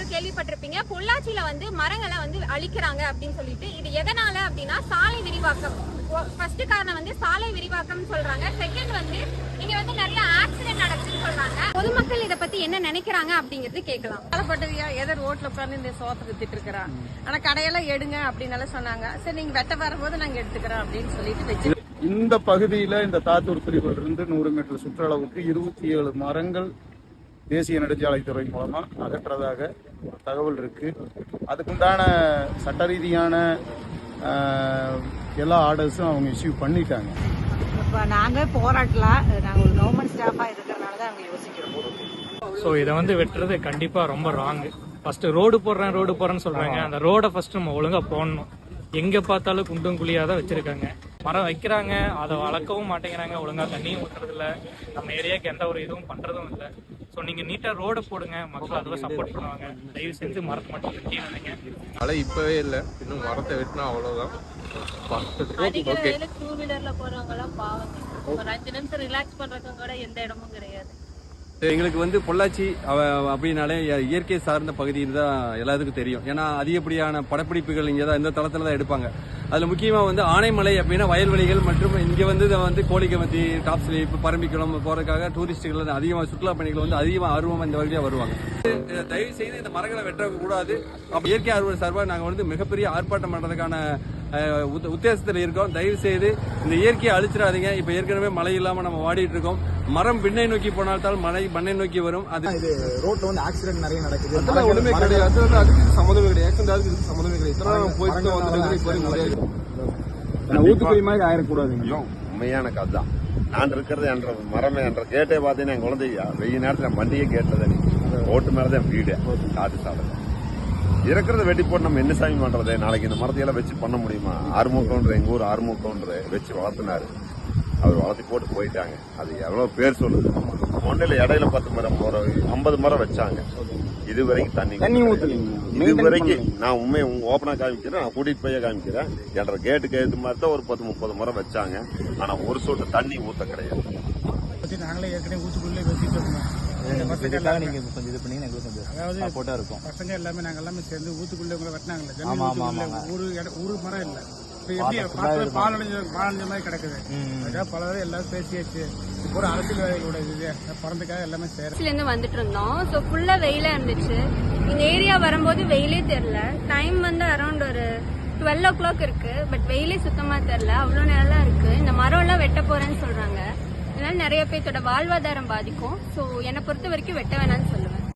எல்லாரும் கேள்விப்பட்டிருப்பீங்க. பொள்ளாச்சியில வந்து மரங்களை வந்து அழிக்கிறாங்க அப்படின்னு சொல்லிட்டு. இது எதனால அப்படின்னா சாலை விரிவாக்கம். ஃபர்ஸ்ட் காரணம் வந்து சாலை விரிவாக்கம் சொல்றாங்க. செகண்ட் வந்து இங்க வந்து நிறைய ஆக்சிடென்ட் நடக்குதுன்னு சொல்றாங்க. பொதுமக்கள் இத பத்தி என்ன நினைக்கிறாங்க அப்படிங்கிறது கேட்கலாம். காலப்பட்டவியா எதை ரோட்ல உட்கார்ந்து இந்த சோத்தை வித்துட்டு இருக்கிறான் ஆனா கடையெல்லாம் எடுங்க அப்படின்னு சொன்னாங்க. சரி நீங்க வெட்ட வரும்போது நாங்க எடுத்துக்கிறோம் அப்படின்னு சொல்லிட்டு வச்சு இந்த பகுதியில இந்த தாத்தூர் பிரிவில் இருந்து நூறு மீட்டர் சுற்றளவுக்கு இருபத்தி ஏழு மரங்கள் தேசிய நெடுஞ்சாலைத்துறை மூலமா அகற்றதாக தகவல் இருக்கு. அதுக்குண்டான சட்ட ரீதியான ஆஹ், எல்லா ஆர்டர்ஸும் அவங்க இஷ்யூ பண்ணிட்டாங்க. இப்போ நாங்கள் போராட்டல நாங்கள் ஒரு கவர்மெண்ட் ஸ்டாஃபாக இருக்கிறனால தான் நாங்கள் யோசிக்கிறோம். ஸோ இதை வந்து வெட்டுறது கண்டிப்பா ரொம்ப ராங் ஃபர்ஸ்ட் ரோடு போடுறேன் ரோடு போடுறேன்னு சொல்றாங்க. அந்த ரோட ஃபர்ஸ்ட் நம்ம ஒழுங்கா போடணும். எங்க பார்த்தாலும் குண்டும் குழியா தான் வச்சிருக்காங்க. மரம் வைக்கிறாங்க அதை வளர்க்கவும் மாட்டேங்கிறாங்க. ஒழுங்கா தண்ணியும் ஊத்துறது இல்ல நம்ம ஏரியாக்கு எந்த ஒரு இதுவும் பண்றதும் இல்ல. ஸோ நீங்க நீட்டா ரோட போடுங்க. மக்கள் அதுவும் சப்போர்ட் பண்ணுவாங்க. தயவு செஞ்சு மரத்தை மட்டும் வெட்டி நினைங்க மழை இப்பவே இல்ல. இன்னும் மரத்தை வெட்டினா அவ்வளவுதான். அடிக்கிற ஓகே டூ வீலர்ல போறவங்க எல்லாம் பாவம் ஒரு அஞ்சு நிமிஷம் ரிலாக்ஸ் பண்றதுக்கு கூட எந்த இடமும் கிடையாது. எங்களுக்கு வந்து பொள்ளாச்சி அப்படின்னாலே இய- இயற்கை சார்ந்த பகுதின்னு தான் எல்லாத்துக்கும் தெரியும். ஏன்னா அதிகப்படியான படப்பிடிப்புகள் இங்கே தான் இந்த தளத்தில் தான் எடுப்பாங்க. அதில் முக்கியமாக வந்து ஆனைமலை அப்படின்னா வயல்வெளிகள் மற்றும் இங்கே வந்து இதை வந்து கோழிக்கமத்தி டாப் ஸ்லீப் பரம்பிக்குளம் போகிறதுக்காக டூரிஸ்ட்டுகள் அதிகமாக சுற்றுலா பயணிகள் வந்து அதிகமாக ஆர்வமாக இந்த வழியாக வருவாங்க. தயவு செய்து இந்த மரங்களை வெட்ட கூடாது. அப்ப இயற்கை ஆர்வலர் சார்பாக நாங்கள் வந்து மிகப்பெரிய ஆர்ப்பாட்டம் பண்ணுறதுக்கான உத்த- உத்தேசத்தில் இருக்கோம். தயவு செய்து இந்த இயற்கையை அழிச்சிடாதீங்க. இப்போ ஏற்கனவே மழை இல்லாமல் நம்ம வாடிட்டு இருக்கோம். மரம் பின்னை நோக்கி போனால்தான் மழை மண்ணை நோக்கி வரும். அது ரோட்ல வந்து ஆக்சிடென்ட் நிறைய நடக்குது. அதெல்லாம் ஒண்ணுமே கிடையாது. அது வந்து அதுக்கு சம்மந்தமே கிடையாது. ஆக்சிடென்ட் அதுக்கு சம்மந்தமே கிடையாது. இத்தனை போயிட்டு வந்துட்டு இப்போ ஊத்துக்குழி மாதிரி ஆயிடக்கூடாதுங்க உண்மையான கதை தான் நான் இருக்கிறது என்ற மரமே என்ற கேட்டே பார்த்தீங்கன்னா என் குழந்தை வெய்ய நேரத்தில் வண்டியே கேட்டது ஓட்டு மேலே தான் வீடு. காட்டு சாலை இருக்கிறத வெட்டி போட்டு நம்ம என்ன சாமி பண்றது? நாளைக்கு இந்த மரத்தையெல்லாம் வச்சு பண்ண முடியுமா? ஆறுமுகன்ற எங்க ஊர் ஆறுமுகன்ற வச்சு வளர்த்தினாரு. அவர் வளர்த்தி போட்டு போயிட்டாங்க. அது எவ்வளவு பேர் சொல்லுது. ஒன்றில் இடையில பத்து மரம் போற ஐம்பது மரம் வச்சாங்க. இது வரைக்கும் தண்ணி தண்ணி ஊத்தலைங்க. இது வரைக்கும் நான் உண்மையை ஓப்பனா காமிக்கிறேன் நான் கூட்டிட்டு போய் காமிக்கிறேன். என்ற கேட்டுக்கு ஏற்ற மாதிரி தான் ஒரு பத்து முப்பது மரம் வச்சாங்க. ஆனா ஒரு சொட்டு தண்ணி ஊத்த கிடையாது. நாங்களே ஏற்கனவே ஊத்துக்குள்ளே வச்சுட்டு இருந்தோம். அதாவது பசங்க எல்லாமே நாங்க எல்லாமே சேர்ந்து ஊத்துக்குள்ளே உங்களை வெட்டினாங்கல்ல. இடம் ஒரு மரம் இல்ல. எப்படி பார்த்து பாலடைஞ்ச பாலடைஞ்ச மாதிரி கிடக்குது. அதுக்காக பல தடவை எல்லாரும் பேசியாச்சு. இப்போ ஒரு அரசியல்வாதிகளோட இது. பறந்துக்காக எல்லாமே சேர பஸ்ல இருந்து வந்துட்டு இருந்தோம். ஸோ ஃபுல்லா வெயிலா இருந்துச்சு. இந்த ஏரியா வரும்போது வெயிலே தெரியல. டைம் வந்து அரௌண்ட் ஒரு டுவெல் ஓ கிளாக் இருக்கு. பட் வெயிலே சுத்தமா தெரியல. அவ்வளோ நேரம் இருக்கு. இந்த மரம் எல்லாம் வெட்ட போறேன்னு சொல்றாங்க. இதனால நிறைய பேர்த்தோட வாழ்வாதாரம் பாதிக்கும். ஸோ என்னை பொறுத்த வரைக்கும் வெட்ட வேணாம்னு சொல்லுவேன்.